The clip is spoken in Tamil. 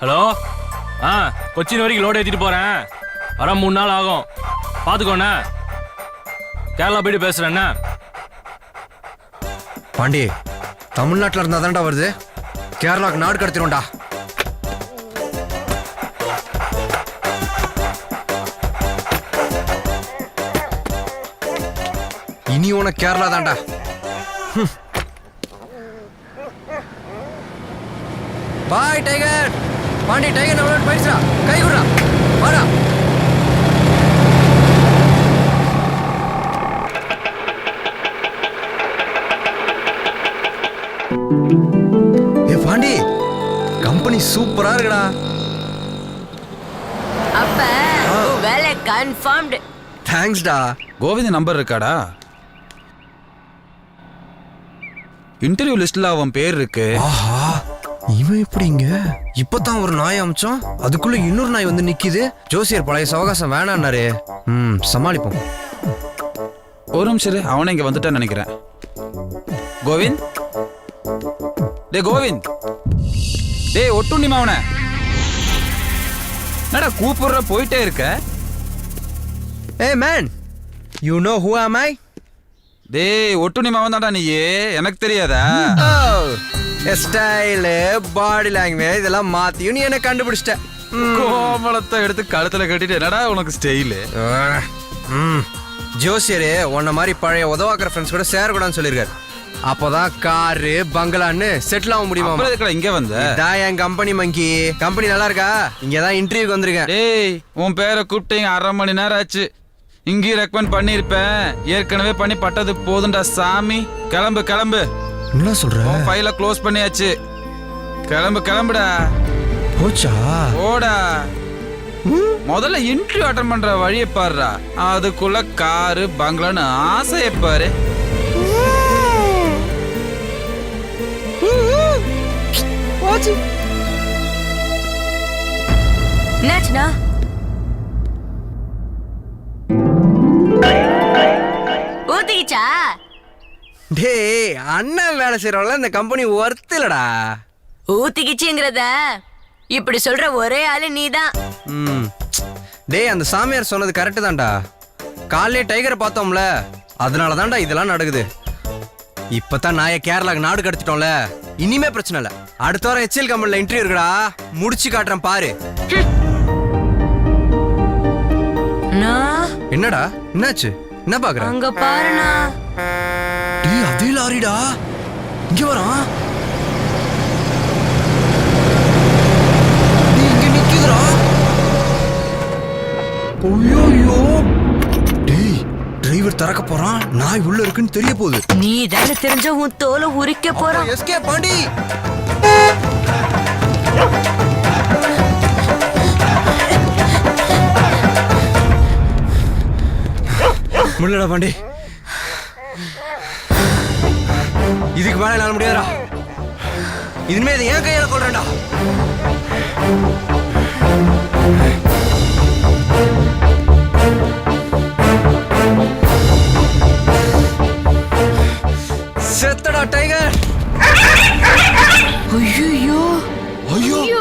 ஹலோ? ஆ கொச்சின் வரைக்கும் லோடு ஏற்றிட்டு போகிறேன் வர மூணு நாள் ஆகும். பார்த்துக்கோண்ணே கேரளா போயிட்டு பேசுகிறேண்ணே பாண்டி தமிழ்நாட்டில் இருந்தால் தான்டா வருது? கேரளாவுக்கு நாடு கடத்திடும்டா இனி உனக்கு கேரளா தான்டா. பாய் டைகர். பாண்டி டைகர் நம்மளோட போயிடுச்சா கை குடுறா வாடா. ஏ பாண்டி கம்பெனி சூப்பரா இருக்குடா. அப்ப வேலை கன்ஃபார்ம்டு தேங்க்ஸ்டா கோவிந்த் நம்பர் இருக்காடா? இன்டர்வியூ லிஸ்ட்ல அவன் பேர் இருக்கு. ஆஹா. இவன் எப்படிங்க இப்பதான் ஒரு நாய் அமிச்சோம் அதுக்குள்ள இன்னொரு நாய் வந்து நிக்குது. ஜோசியர் பழைய சவகாசம் வேணான்னாரு. ம் சமாளிப்போம். ஒரு நிமிஷம் இரு, அவனே இங்க வந்துட்டான்னு நினைக்கிறேன். கோவிந்த்? டே கோவிந்த். டேய் ஒட்டுண்ணி மாவன என்னடா கூப்பிடுற போயிட்டே இருக்க? Hey man you know who am I டேய் ஒட்டுண்ணி மாவன் தான்டா நீயே. எனக்கு தெரியாதா? ஸ்டைலு பாடி லாங்குவேஜ் இதெல்லாம் மாத்தியும் நீ என்ன கண்டுபிடிச்சிட்ட. ம். கோமளத்தை எடுத்து கழுத்துல கட்டிட்டு என்னடா உனக்கு ஸ்டைலு ஜோசியரு உன்ன மாதிரி பழைய உதவாக்குற ஃப்ரெண்ட்ஸ் கூட சேரக்கூடாதுன்னு சொல்லியிருக்காரு. அப்போதான் காரு பங்களான்னு செட்டில் ஆக முடியுமா? எதுக்குடா இங்க வந்த? இதான் என் கம்பெனி மங்கி கம்பெனி நல்லா இருக்கா? இங்க தான் இன்டர்வியூக்கு வந்திருக்கேன். டேய் உன் பேரை கூப்பிட்டீங்க அரை மணி நேரம் ஆச்சு. இங்கேயும் ரெக்கமெண்ட் பண்ணியிருப்பேன். ஏற்கனவே பண்ணி பட்டது போதும்டா சாமி. கிளம்பு கிளம்பு. என்ன சொல்ற? ஃபைலை க்ளோஸ் பண்ணியாச்சு. கிளம்பு கிளம்புடா. போச்சா? ஓடா முதல்ல இன்டர்வியூ அட்டன் பண்ற வழியை பாருடா. அதுக்குள்ள காரு பங்களான்னு ஆசையை பாரு. என்னாச்சுண்ணா? ஊத்திக்கிச்சா? டேய் அண்ணன் வேலை செய்யறவங்கள இந்த கம்பெனி ஒர்த் இல்லடா ஊத்திக்கிச்சுங்கிறத. இப்படி சொல்ற ஒரே ஆளு நீதான். ம். டேய் அந்த சாமியார் சொன்னது கரெக்டு தான்டா. காலையே டைகரை பார்த்தோம்ல அதனால தான்டா இதெல்லாம் நடக்குது. இப்பதான் நாயை கேரளாக்கு நாடு கடத்திட்டோம்ல இனிமே பிரச்சனை இல்லை. அடுத்த வாரம் ஹெச்எல் கம்பெனில இன்டர்வியூ இருக்குடா முடிச்சு காட்டுறேன் பாரு. என்னடா? என்னாச்சு? என்ன பாக்குற? அங்க பாருண்ணா. அதே லாரிடா? இங்க வரான் ஐயோ டேய் டிரைவர் திறக்க போறான். நாய் உள்ள இருக்குன்னு தெரிய போகுது. நீ தானே தெரிஞ்ச உன் தோலை உரிக்க போறான். எஸ்கே பாண்டி முடியலடா பாண்டி. இதுக்கு மேல என்னால முடியாதா இனிமே இதை ஏன் கையால கொள்றேன்டா செத்தடா டைகர் ஐயோ. ஐயோ.